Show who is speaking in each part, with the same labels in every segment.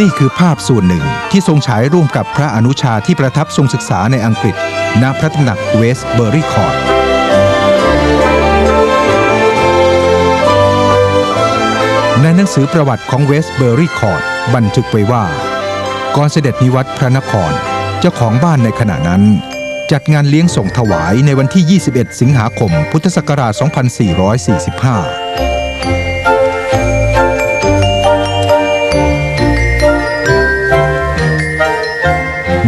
Speaker 1: นี่คือภาพส่วนหนึ่งที่ทรงฉายร่วมกับพระอนุชาที่ประทับทรงศึกษาในอังกฤษ ณ พระตำหนักเวสเบอร์รี่คอร์ดในหนังสือประวัติของเวสเบอร์รี่คอร์ดบันทึกไว้ว่า ก่อนเสด็จนิวัตรพระนคร เจ้าของบ้านในขณะนั้น จัดงานเลี้ยงส่งถวายในวันที่ 21 สิงหาคม พุทธศักราช 2445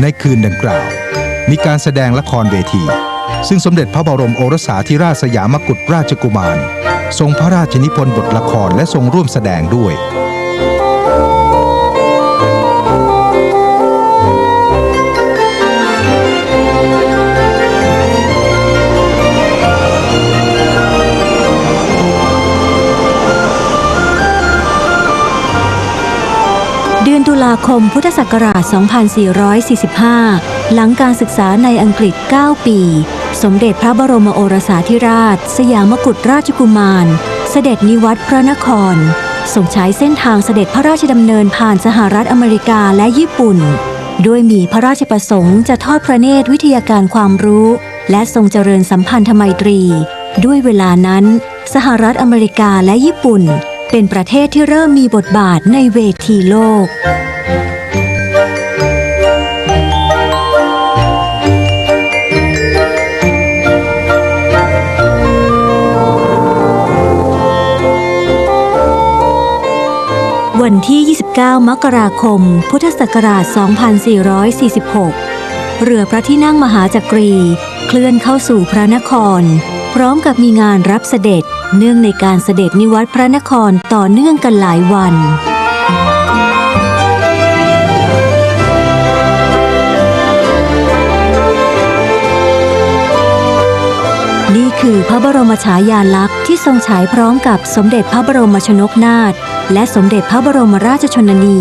Speaker 1: ในคืนดังกล่าว มีการแสดงละครเวที ซึ่งสมเด็จพระบรมโอรสาธิราชสยามกุฎราชกุมาร ทรงพระราชนิพนธ์บทละครและทรงร่วมแสดงด้วย
Speaker 2: อนตุลาคมพุทธศักราช 2445 หลังการศึกษาในอังกฤษ 9 ปี สมเด็จพระบรมโอรสาธิราช สยามกุฎราชกุมาร เสด็จนิวัตรพระนครส่งใช้เส้นทางเสด็จพระราชดำเนินผ่านสหรัฐอเมริกาและญี่ปุ่น ด้วยมีพระราชประสงค์จะทอดพระเนตรวิทยาการความรู้ และทรงเจริญสัมพันธไมตรี ด้วยเวลานั้น สหรัฐอเมริกาและญี่ปุ่น เป็นประเทศที่เริ่มมีบทบาทในเวทีโลก วันที่ 29 มกราคม พุทธศักราช 2446 เรือพระที่นั่งมหาจักรี เคลื่อนเข้าสู่พระนคร พร้อมกับมีงานรับเสด็จ เนื่องในการเสด็จนิวัตรพระนครต่อเนื่องกันหลายวันนี่คือพระบรมฉายาลักษณ์ที่ทรงฉายพร้อมกับสมเด็จพระบรมชนกนาถและสมเด็จพระบรมราชชนนี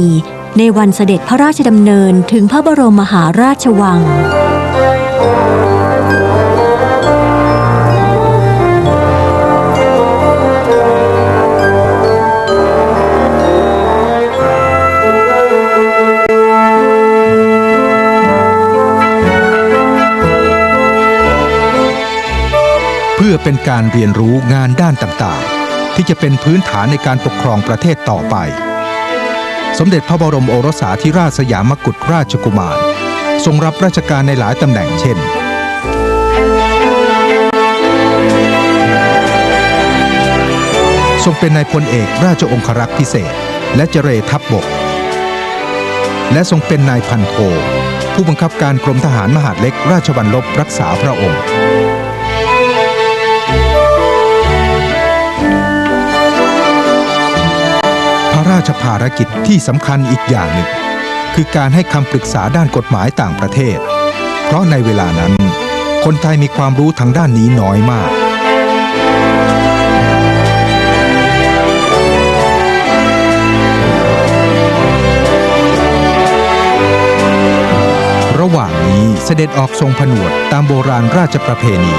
Speaker 2: ในวันเสด็จพระราชดำเนินถึงพระบรมมหาราชวัง
Speaker 1: อเป็นการเรียนรู้งานด้านต่างๆ ที่จะเป็นพื้นฐานในการปกครองประเทศต่อไป สมเด็จพระบรมโอรสาธิราชสยามกุฎราชกุมาร ทรงรับราชการในหลายตำแหน่งเช่นทรงเป็นนายพลเอกราชองครักษ์พิเศษ และเจรทัพบบก และทรงเป็นนายพันโท ผู้บังคับการกรมทหารมหาดเล็กราชบัลลบรักษาพระองค์ ชภารกิจที่สำคัญอีกอย่างหนึ่ง คือการให้คำปรึกษาด้านกฎหมายต่างประเทศ เพราะในเวลานั้น คนไทยมีความรู้ทางด้านนี้น้อยมาก ระหว่างนี้เสด็จออกทรงผนวดตามโบราณราชประเพณี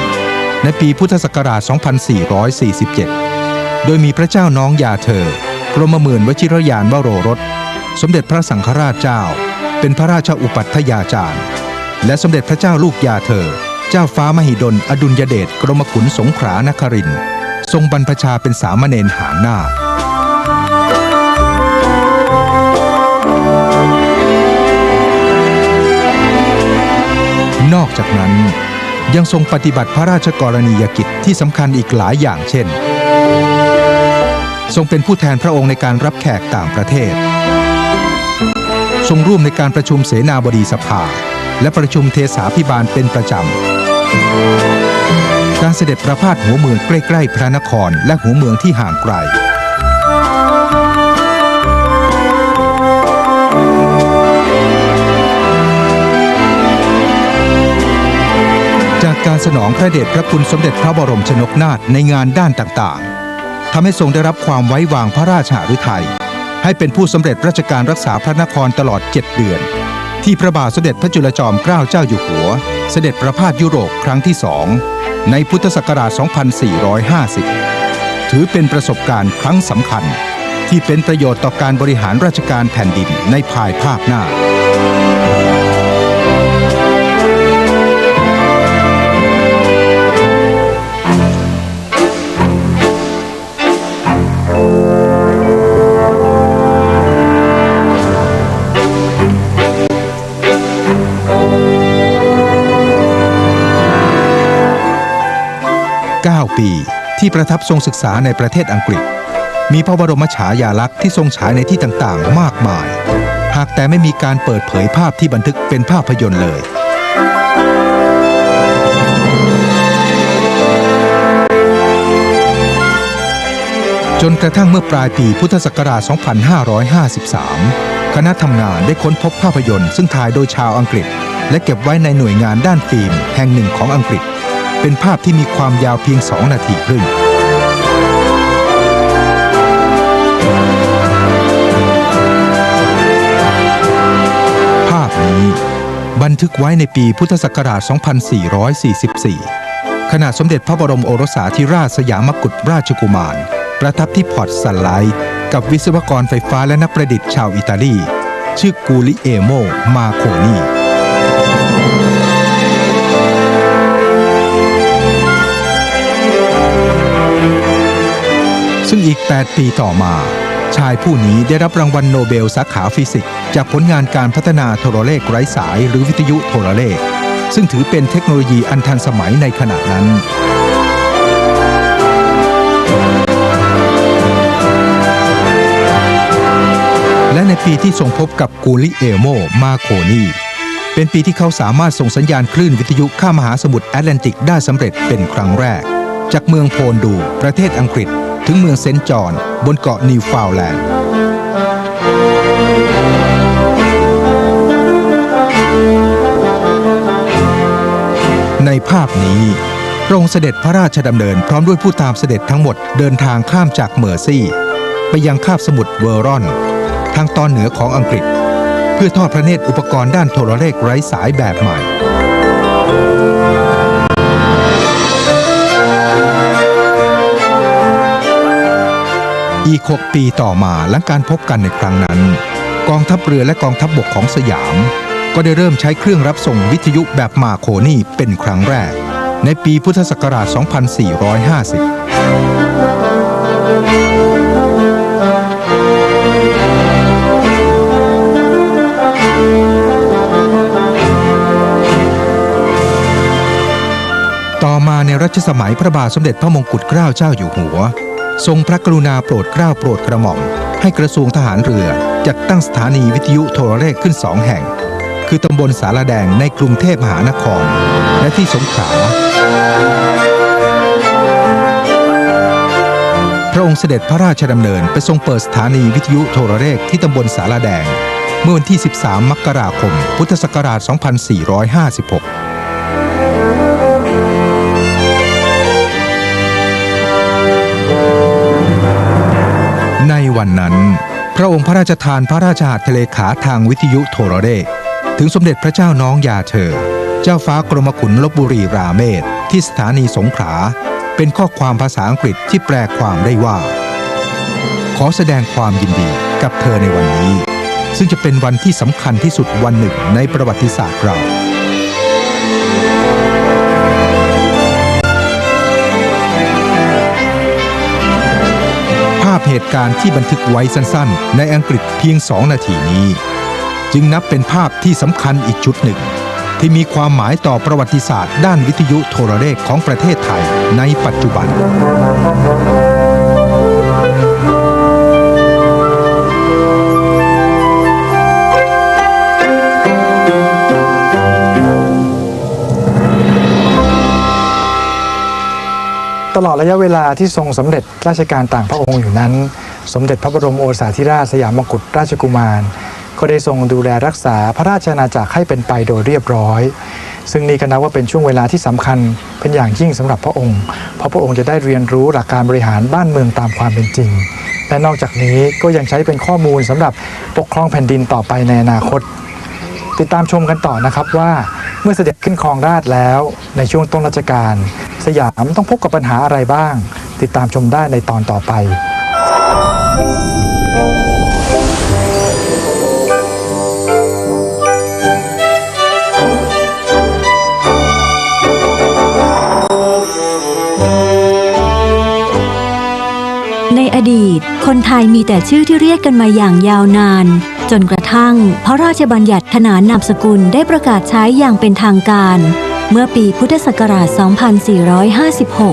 Speaker 1: ในปีพุทธศักราช 2447 โดยมีพระเจ้าน้องยาเธอ กรมหมื่นวชิรยานวโรรส สมเด็จพระสังฆราชเจ้า เป็นพระราชอุปัฏฐยาจารย์ และสมเด็จพระเจ้าลูกยาเธอ เจ้าฟ้ามหิดล อดุลยเดชกรมขุนสงขลานคริน ทรงบรรพชาเป็นสามเณรหางนานอกจากนั้นยังทรงปฏิบัติพระราชกรณียกิจที่สำคัญอีกหลายอย่างเช่น ทรงเป็นผู้แทนพระองค์ในการรับแขกต่างประเทศ ทรงร่วมในการประชุมเสนาบดีสภา และประชุมเทสาพิบาลเป็นประจำ การเสด็จประพาสหัวเมืองใกล้ๆพระนครและหัวเมืองที่ห่างไกลจากการสนองพระเดชพระคุณสมเด็จพระบรมชนกนาถในงานด้านต่างๆ ทำให้ทรงได้รับความไว้วางพระราชหฤทัยให้เป็นผู้สำเร็จราชการรักษาพระนครตลอด 7 เดือน ที่พระบาทสมเด็จพระจุลจอมเกล้าเจ้าอยู่หัว เสด็จประพาสยุโรปครั้งที่สองในพุทธศักราช 2450 ถือเป็นประสบการณ์ครั้งสำคัญ ที่เป็นประโยชน์ต่อการบริหารราชการแผ่นดินในภายภาคหน้า ปี ที่ประทับทรงศึกษาในประเทศอังกฤษ มีพระบรมฉายาลักษณ์ที่ทรงฉายในที่ต่างๆ มากมาย หากแต่ไม่มีการเปิดเผยภาพที่บันทึกเป็นภาพยนตร์เลยจนกระทั่งเมื่อปลายปีพุทธศักราช 2553 คณะทำงานได้ค้นพบภาพยนตร์ซึ่งถ่ายโดยชาวอังกฤษ และเก็บไว้ในหน่วยงานด้านฟิล์มแห่งหนึ่งของอังกฤษ เป็นภาพที่มีความยาวเพียง 2 นาทีครึ่ง ภาพนี้บันทึกไว้ในปีพุทธศักราช 2444 ขณะสมเด็จพระบรมโอรสาธิราชสยามกุฎราชกุมาร ประทับที่พอร์ตซันไลท์กับวิศวกรไฟฟ้าและนักประดิษฐ์ชาวอิตาลี ชื่อกูลิเอโม มาโคนี อีก 8 ปีต่อมา ชายผู้นี้ได้รับรางวัลโนเบลสาขาฟิสิกส์จากผลงานการพัฒนาโทรเลขไร้สายหรือวิทยุโทรเลข ซึ่งถือเป็นเทคโนโลยีอันทันสมัยในขณะนั้นและในปีที่ทรงพบกับกูลิเอโม มาโคนี เป็นปีที่เขาสามารถส่งสัญญาณคลื่นวิทยุข้ามมหาสมุทรแอตแลนติกได้สำเร็จเป็นครั้งแรก จากเมืองโพนดู ประเทศอังกฤษ ถึงเมืองเซนต์จอห์นบนเกาะนิวฟาวแลนด์ในภาพนี้พระองค์เสด็จพระราชดำเนินพร้อมด้วยผู้ตามเสด็จทั้งหมดเดินทางข้ามจากเมอร์ซี่ ไปยังคาบสมุทรเวอร์รอน ทางตอนเหนือของอังกฤษ เพื่อทอดพระเนตรอุปกรณ์ด้านโทรเลขไร้สายแบบใหม่ อีก 6 ปีต่อมาหลังการพบกันในครั้งนั้น กองทัพเรือและกองทัพบบกของสยาม ก็ได้เริ่มใช้เครื่องรับส่งวิทยุแบบมาโคนี่เป็นครั้งแรก ในปีพุทธศักราช 2450ต่อมาในรัชสมัยพระบาทสมเด็จพระมงกุฎเกล้าเจ้าอยู่หัว ทรงพระกรุณาโปรดเกล้าโปรดกระหม่อม ให้กระทรวงทหารเรือจัดตั้งสถานีวิทยุโทรเลขขึ้นสองแห่ง คือตำบลสารแดงในกรุงเทพมหานคร และที่สงขลาพระองค์เสด็จพระราชดำเนินไปทรงเปิดสถานีวิทยุโทรเลขที่ตำบลสารแดง เมื่อวันที่ 13 มกราคม พุทธศักราช 2456 วันนั้น พระองค์พระราชทานพระราชหัตถเลขาทางวิทยุโทรเลข ถึงสมเด็จพระเจ้าน้องยาเธอ เจ้าฟ้ากรมขุนลบบุรีราเมศ ที่สถานีสงขลาเป็นข้อความภาษาอังกฤษที่แปลความได้ว่า ขอแสดงความยินดีกับเธอในวันนี้ ซึ่งจะเป็นวันที่สำคัญที่สุดวันหนึ่งในประวัติศาสตร์เรา เหตุการณ์ที่บันทึกไว้สั้นๆ ในอังกฤษเพียงสองนาทีนี้ จึงนับเป็นภาพที่สำคัญอีกชุดหนึ่ง ที่มีความหมายต่อประวัติศาสตร์ ด้านวิทยุโทรเลขของประเทศไทยในปัจจุบัน
Speaker 3: อดระยะเวลาที่ทรงสำเร็จราชการต่างพระองค์อยู่นั้น สมเด็จพระบรมโอรสาธิราชสยามกุฎราชกุมาร ก็ได้ทรงดูแลรักษาพระราชอาณาจักรให้เป็นไปโดยเรียบร้อย ซึ่งนี่ก็นับว่าเป็นช่วงเวลาที่สำคัญเป็นอย่างยิ่งสำหรับพระองค์ เพราะพระองค์จะได้เรียนรู้หลักการบริหารบ้านเมืองตามความเป็นจริง และนอกจากนี้ก็ยังใช้เป็นข้อมูลสำหรับปกครองแผ่นดินต่อไปในอนาคตติดตามชมกันต่อนะครับว่าเมื่อเสด็จขึ้นครองราชแล้วในช่วงต้นรัชกาล สยามต้องพบกับปัญหาอะไรบ้าง ติดตามชมได้ในตอนต่อไปใน
Speaker 2: อดีต คนไทยมีแต่ชื่อที่เรียกกันมาอย่างยาวนาน จนกระทั่ง พระราชบัญญัติขนานนามสกุลได้ประกาศใช้อย่างเป็นทางการ เมื่อปีพุทธศักราช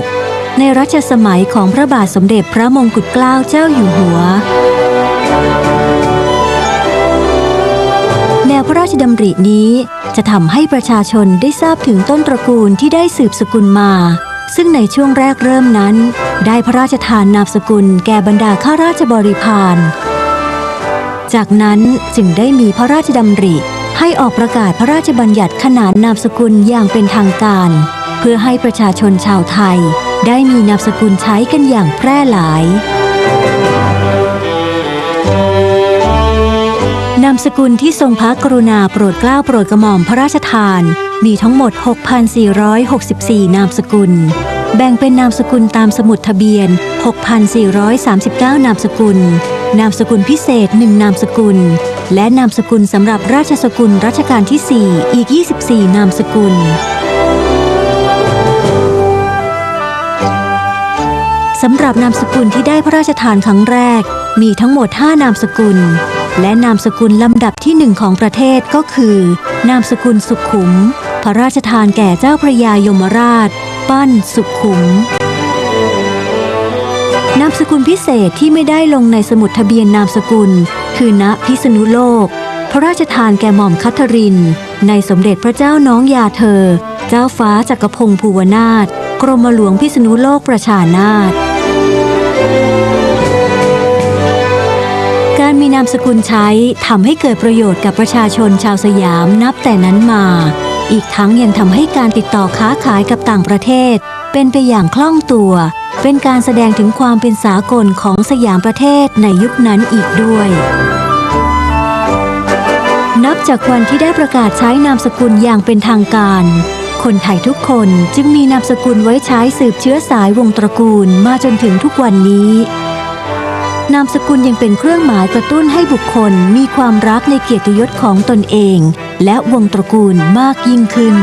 Speaker 2: 2456 ในรัชสมัยของพระบาทสมเด็จพระมงกุฎเกล้าเจ้าอยู่หัว แนวพระราชดำรินี้จะทำให้ประชาชนได้ทราบถึงต้นตระกูลที่ได้สืบสกุลมา ซึ่งในช่วงแรกเริ่มนั้น ได้พระราชทานนามสกุลแก่บรรดาข้าราชบริพาร จากนั้นจึงได้มีพระราชดำริ ให้ออกประกาศพระราชบัญญัติขนานนามสกุลอย่างเป็นทางการ เพื่อให้ประชาชนชาวไทย ได้มีนามสกุลใช้กันอย่างแพร่หลาย นามสกุลที่ทรงพระกรุณาโปรดเกล้าโปรดกระหม่อมพระราชทาน มีทั้งหมด 6,464 นามสกุล แบ่งเป็นนามสกุลตามสมุดทะเบียน 6,439 นามสกุล นามสกุลพิเศษ 1 นามสกุล และนามสกุลสำหรับราชสกุลรัชกาลที่ 4 อีก 24 นามสกุล สำหรับนามสกุลที่ได้พระราชทานครั้งแรก มีทั้งหมด 5 นามสกุล และนามสกุลลำดับที่หนึ่งของประเทศก็คือ นามสกุลสุขุม พระราชทานแก่เจ้าพระยายมราช ปั้นสุขุมนามสกุลพิเศษที่ไม่ได้ลงในสมุดทะเบียนนามสกุล คือณพิษณุโลก พระราชทานแก่หม่อมคัทริน ในสมเด็จพระเจ้าน้องยาเธอ เจ้าฟ้าจักรพงศ์ภูวนาถกรมหลวงพิษณุโลกประชานาถการมีนามสกุลใช้ทำให้เกิดประโยชน์กับประชาชนชาวสยามนับแต่นั้นมา อีกทั้งยังทำให้การติดต่อค้าขายกับต่างประเทศ เป็นไปอย่างคล่องตัว เป็นการแสดงถึงความเป็นสากลของสยามประเทศในยุคนั้นอีกด้วย นับจากวันที่ได้ประกาศใช้นามสกุลอย่างเป็นทางการ คนไทยทุกคนจึงมีนามสกุลไว้ใช้สืบเชื้อสายวงตระกูลมาจนถึงทุกวันนี้นามสกุลยังเป็นเครื่องหมายกระตุ้นให้บุคคลมีความรักในเกียรติยศของตนเอง และวงตระกูลมากยิ่งขึ้น